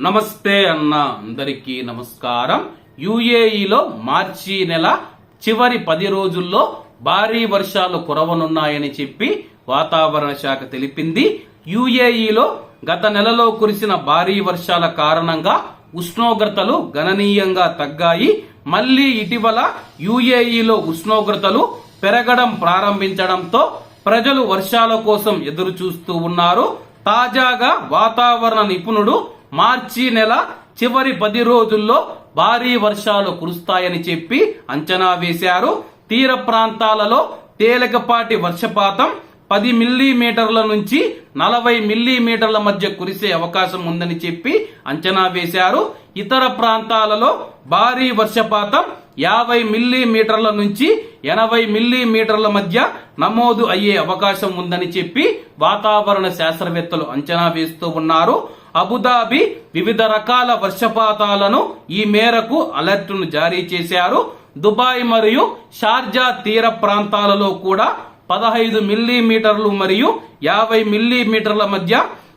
నమస్తే అన్న అందరికీ నమస్కారం. యుఏఈలో మార్చి నెల చివరి పది రోజుల్లో భారీ వర్షాలు కురవనున్నాయని చెప్పి వాతావరణ శాఖ తెలిపింది. యుఏఈలో గత నెలలో కురిసిన భారీ వర్షాల కారణంగా ఉష్ణోగ్రతలు గణనీయంగా తగ్గాయి. మళ్ళీ ఇటీవల యుఏఈలో ఉష్ణోగ్రతలు పెరగడం ప్రారంభించడంతో ప్రజలు వర్షాల కోసం ఎదురు చూస్తూ ఉన్నారు. తాజాగా వాతావరణ నిపుణుడు మార్చి నెల చివరి పది రోజుల్లో భారీ వర్షాలు కురుస్తాయని చెప్పి అంచనా వేశారు. తీర ప్రాంతాలలో తేలికపాటి వర్షపాతం పది మిల్లీమీటర్ల నుంచి నలభై మిల్లీమీటర్ల మధ్య కురిసే అవకాశం ఉందని చెప్పి అంచనా వేశారు. ఇతర ప్రాంతాలలో భారీ వర్షపాతం యాభై మిల్లీమీటర్ల నుంచి ఎనభై మిల్లీమీటర్ల మధ్య నమోదు అయ్యే అవకాశం ఉందని చెప్పి వాతావరణ శాస్త్రవేత్తలు అంచనా వేస్తూ ఉన్నారు. అబుదాబి వివిధ రకాల వర్షపాతాలను ఈ మేరకు అలర్ట్ను జారీ చేశారు. దుబాయ్ మరియు షార్జా తీర ప్రాంతాలలో కూడా పదహైదు మిల్లీమీటర్లు మరియు యాభై మిల్లీమీటర్ల మధ్య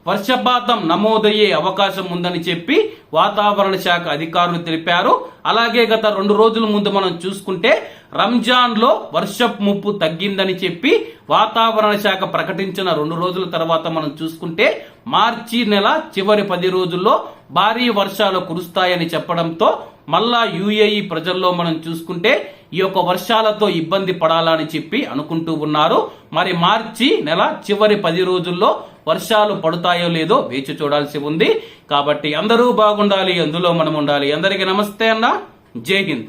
వర్షపాతం నమోదయ్యే అవకాశం ఉందని చెప్పి వాతావరణ శాఖ అధికారులు తెలిపారు. అలాగే గత రెండు రోజుల ముందు మనం చూసుకుంటే రంజాన్లో వర్షపు ముప్పు తగ్గిందని చెప్పి వాతావరణ శాఖ ప్రకటించిన రెండు రోజుల తర్వాత మనం చూసుకుంటే మార్చి నెల చివరి పది రోజుల్లో భారీ వర్షాలు కురుస్తాయని చెప్పడంతో మళ్ళా యుఏఈ ప్రజల్లో మనం చూసుకుంటే ఈ యొక్క వర్షాలతో ఇబ్బంది పడాలని చెప్పి అనుకుంటూ ఉన్నారు. మరి మార్చి నెల చివరి పది రోజుల్లో వర్షాలు పడతాయో లేదో వేచి చూడాల్సి ఉంది. కాబట్టి అందరూ బాగుండాలి అందులో మనం ఉండాలి. అందరికీ నమస్తే అన్న. జై హింద్.